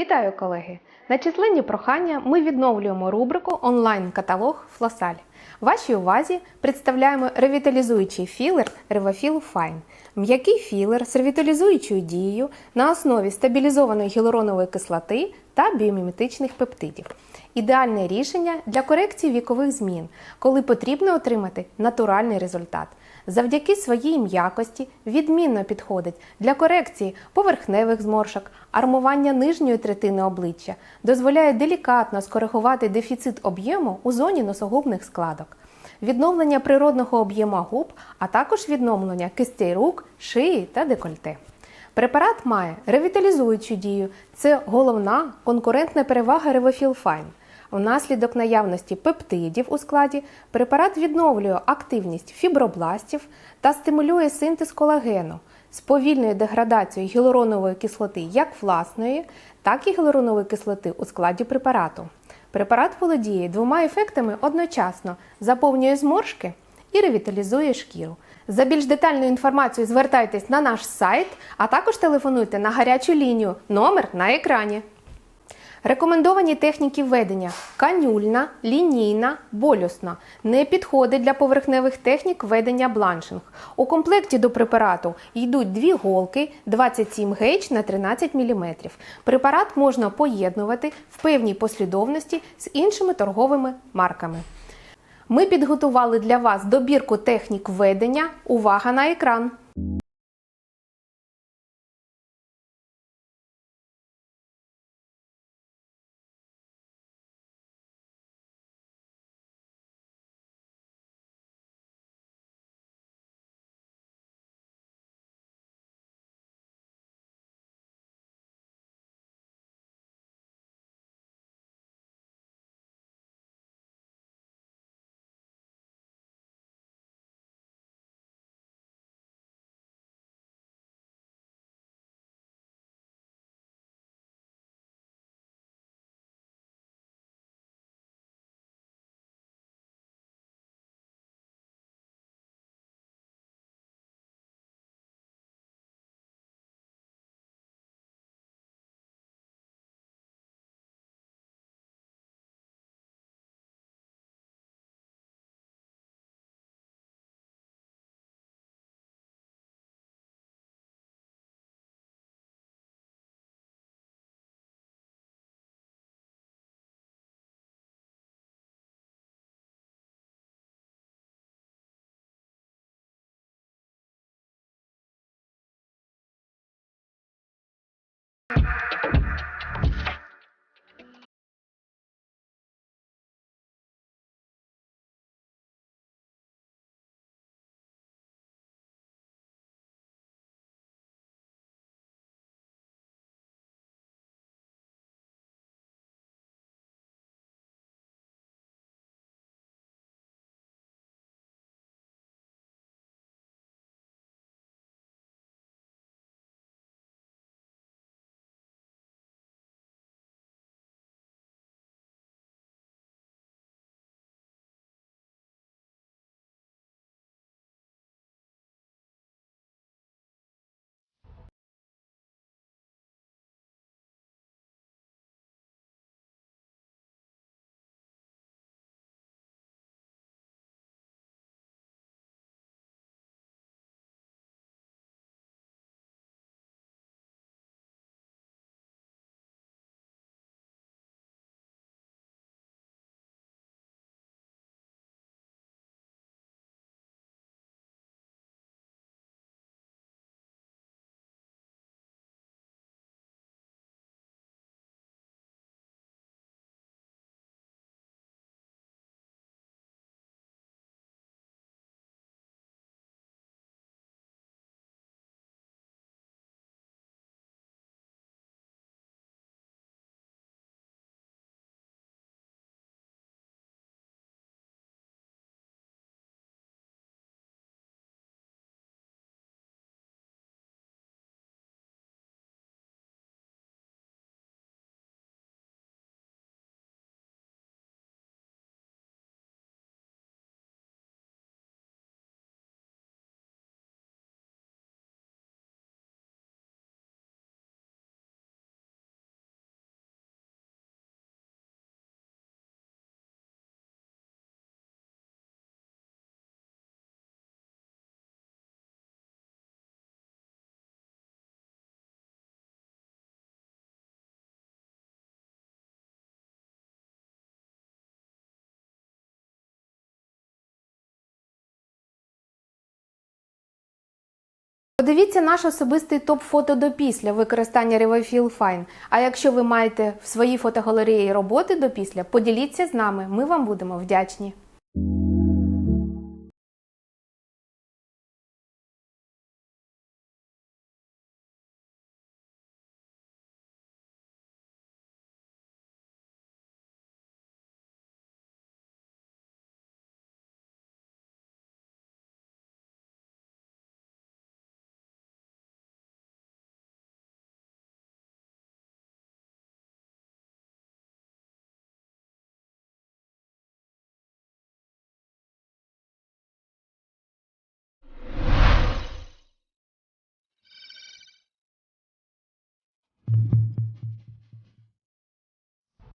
Вітаю, колеги! На численні прохання ми відновлюємо рубрику онлайн-каталог Флосаль. Вашій увазі представляємо ревіталізуючий філер Revafil Fine. М'який філер з ревіталізуючою дією на основі стабілізованої гіалуронової кислоти та біоміметичних пептидів. Ідеальне рішення для корекції вікових змін, коли потрібно отримати натуральний результат. Завдяки своїй м'якості відмінно підходить для корекції поверхневих зморшок, армування нижньої третини обличчя, дозволяє делікатно скоригувати дефіцит об'єму у зоні носогубних складок, відновлення природного об'єму губ, а також відновлення кистей рук, шиї та декольте. Препарат має ревіталізуючу дію. Це головна конкурентна перевага Fine. Внаслідок наявності пептидів у складі препарат відновлює активність фібробластів та стимулює синтез колагену, сповільнює деградацію гіалуронової кислоти як власної, так і гіалуронової кислоти у складі препарату. Препарат володіє двома ефектами одночасно: заповнює зморшки і ревіталізує шкіру. За більш детальною інформацією звертайтесь на наш сайт, а також телефонуйте на гарячу лінію. Номер на екрані. Рекомендовані техніки введення канюльна, лінійна, болюсна. Не підходить для поверхневих технік введення бланшинг. У комплекті до препарату йдуть дві голки 27 гейдж на 13 мм. Препарат можна поєднувати в певній послідовності з іншими торговими марками. Ми підготували для вас добірку технік введення. Увага на екран! Подивіться наш особистий топ фото до після використання Revifill Fine. А якщо ви маєте в своїй фотогалереї роботи до після, поділіться з нами, ми вам будемо вдячні.